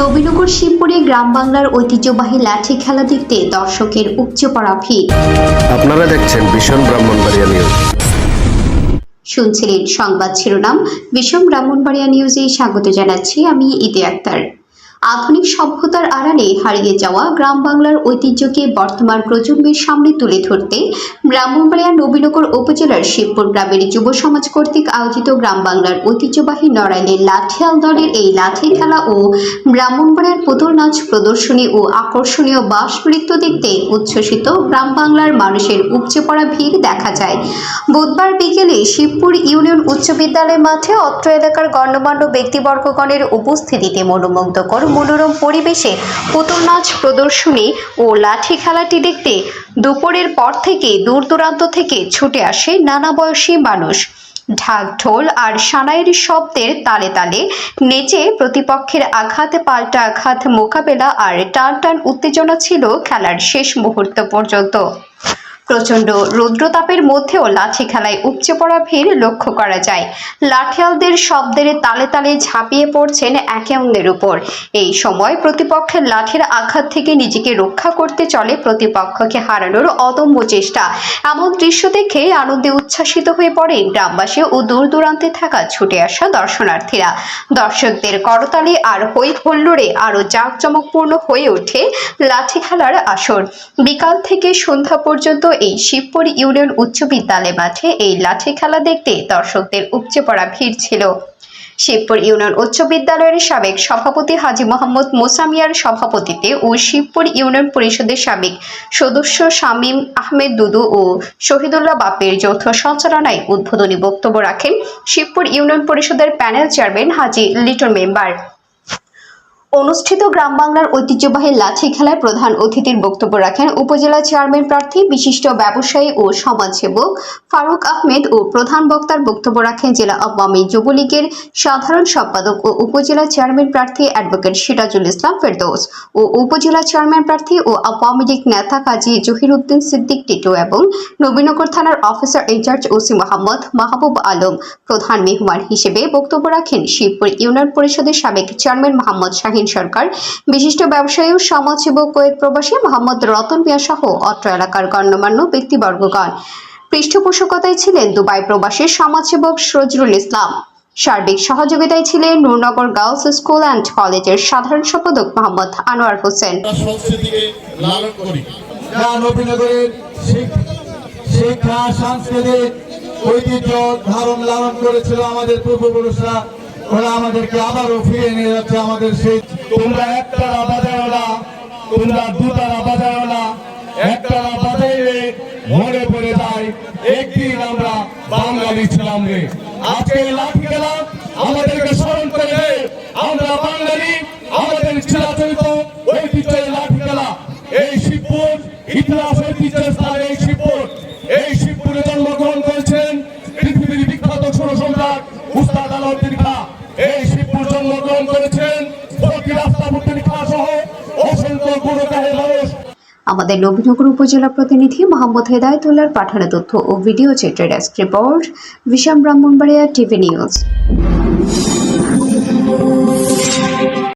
নবীনগর শিবপুরে গ্রাম বাংলার ঐতিহ্যবাহী লাঠি খেলা দেখতে দর্শকের উপচে পড়া ভিড়। আপনারা দেখছেন ভীষণ ব্রাহ্মণবাড়িয়া নিউজ। শুনছিলেন সংবাদ শিরোনাম বিষম ব্রাহ্মণবাড়িয়া নিউজে স্বাগত জানাচ্ছি আমি ইতি আক্তার। আধুনিক সভ্যতার আড়ালে হারিয়ে যাওয়া গ্রাম বাংলার ঐতিহ্যকে বর্তমান প্রজন্মের সামনে তুলে ধরতে ব্রাহ্মণবাড়িয়া নবীনগর উপজেলার শিবপুর গ্রামের যুব সমাজ কর্তৃক আয়োজিত গ্রাম বাংলার ঐতিহ্যবাহী নড়াইলের লাঠিয়াল দলের এই লাঠি খেলা ও ব্রাহ্মণবাড়িয়ার পুতুল নাচ প্রদর্শনী ও আকর্ষণীয় বাস নৃত্য দেখতে উচ্ছ্বসিত গ্রাম বাংলার মানুষের উপচে পড়া ভিড় দেখা যায়। বুধবার বিকেলে শিবপুর ইউনিয়ন উচ্চ বিদ্যালয় মাঠে অত্র এলাকার গণ্যমান্য ব্যক্তিবর্গগণের উপস্থিতিতে মনোমুগ্ধকর মনোরম পরিবেশে পুতুল নাচ প্রদর্শনী ও লাঠি খেলাটি দেখতে দুপুরের পর থেকে দূর দূরান্ত থেকে ছুটে আসে নানা বয়সী মানুষ। ঢাক ঢোল আর সানাইয়ের শব্দের তালে তালে নেচে প্রতিপক্ষের আঘাত, পাল্টা আঘাত, মোকাবেলা আর টান টান উত্তেজনা ছিল খেলার শেষ মুহূর্ত পর্যন্ত। প্রচণ্ড রৌদ্রতাপের মধ্যেও লাঠি খেলায় উপচে পড়া ভিড় লক্ষ্য করা যায়। লাঠিয়ালদের শব্দের তালে তালে ঝাঁপিয়ে পড়ছেন একে অন্যের উপর। এই সময় প্রতিপক্ষের লাঠির আঘাত থেকে নিজেকে রক্ষা করতে চলে প্রতিপক্ষকে হারানোর অদম্য চেষ্টা। এমন দৃশ্য দেখে আনন্দে উচ্ছ্বাসিত হয়ে পড়েন গ্রামবাসী ও দূর দূরান্তে থাকা ছুটে আসা দর্শনার্থীরা। দর্শকদের করতালি আর হই হল্লোড়ে আরও জাঁকজমকপূর্ণ হয়ে ওঠে লাঠি খেলার আসর। বিকাল থেকে সন্ধ্যা পর্যন্ত এই শিবপুর ইউনিয়ন উচ্চ বিদ্যালয় মাঠে এই লাঠি খেলা দেখতে দর্শকদের উপচে পড়া ভিড় ছিল। শিবপুর ইউনিয়ন উচ্চ বিদ্যালয়ের সাবেক সভাপতি হাজি মোহাম্মদ মোসামিয়ার সভাপতিতে ও শিবপুর ইউনিয়ন পরিষদের সাবেক সদস্য শামীম আহমেদ দুদু ও শহীদুল্লাহ বাপের যৌথ সঞ্চালনায় উদ্বোধনী বক্তব্য রাখেন শিবপুর ইউনিয়ন পরিষদের panel chairman Haji Liton member. অনুষ্ঠিত গ্রাম বাংলার ঐতিহ্যবাহী লাঠি খেলায় প্রধান অতিথির বক্তব্য রাখেন উপজেলা চেয়ারম্যান প্রার্থী, বিশিষ্ট ব্যবসায়ী ও সমাজসেবক ফারুক আহমেদ ও প্রধান বক্তার বক্তব্য রাখেন জেলা আওয়ামী যুবলীগের সাধারণ সম্পাদক ও উপজেলা চেয়ারম্যান প্রার্থী অ্যাডভোকেট সিরাজুল ইসলাম ফেরদৌস ও উপজেলা চেয়ারম্যান প্রার্থী ও আওয়ামী লীগ নেতা কাজী জহিরুদ্দিন সিদ্দিক টিটু এবং নবীনগর থানার officer in charge OC Mohammad Mahbub Alam. প্রধান মেহমান হিসেবে বক্তব্য রাখেন শিবপুর ইউনিয়ন পরিষদের সাবেক চেয়ারম্যান মোহাম্মদ শাহিন সরকার। বিশিষ্ট ব্যবসায়ী ও সমাজসেবক কোয়েত প্রবাসী মোহাম্মদ রতন মিয়া সহ অত্র এলাকার গণ্যমান্য ব্যক্তিবর্গগণ। পৃষ্ঠপোষকতায় ছিলেন দুবাই প্রবাসী সমাজসেবক সজরুল ইসলাম। সার্বিক সহযোগিতায় ছিলেন নূরনগর গার্লস স্কুল অ্যান্ড কলেজের সাধারণ সম্পাদক মোহাম্মদ আনোয়ার হোসেন। শিক্ষা সাংস্কৃতিক ঐতিহ্য ধারণ লালন করেছিল আমাদের পূর্বপুরুষরা। ওরা আমাদেরকে আবারও ফিরে নিয়ে যাচ্ছে আমাদের সেই তোমরা একটারা বাজায় না তোমরা দুটারা বাজায় না একটারা বাজাইলে মনে পড়ে যায়। একদিন আমরা বাঙালি ছিলাম রে। আজকে লাঠি খেলা আমাদেরকে স্মরণ করে দেয় আমরা বাঙালি, আমাদের চিরাচরিত ঐতিহ্য এই লাঠি খেলা। এই শিবপুর, ইতিহাস ঐতিহ্যের স্থান এই শিবপুর। এই শিবপুরে জন্মগ্রহণ করেছেন পৃথিবীর বিখ্যাত ছোট সম্রাট উস্তাদ আলাউদ্দিন খাঁ এই শিবপুর জন্মগ্রহণ করেছেন আমাদের নবীনগর উপজেলা প্রতিনিধি মোহাম্মদ হেদায়তুল্লার পাঠানো তথ্য ও ভিডিও চিত্রের রিপোর্ট বিশাম ব্রাহ্মণবাড়িয়া টিভি নিউজ।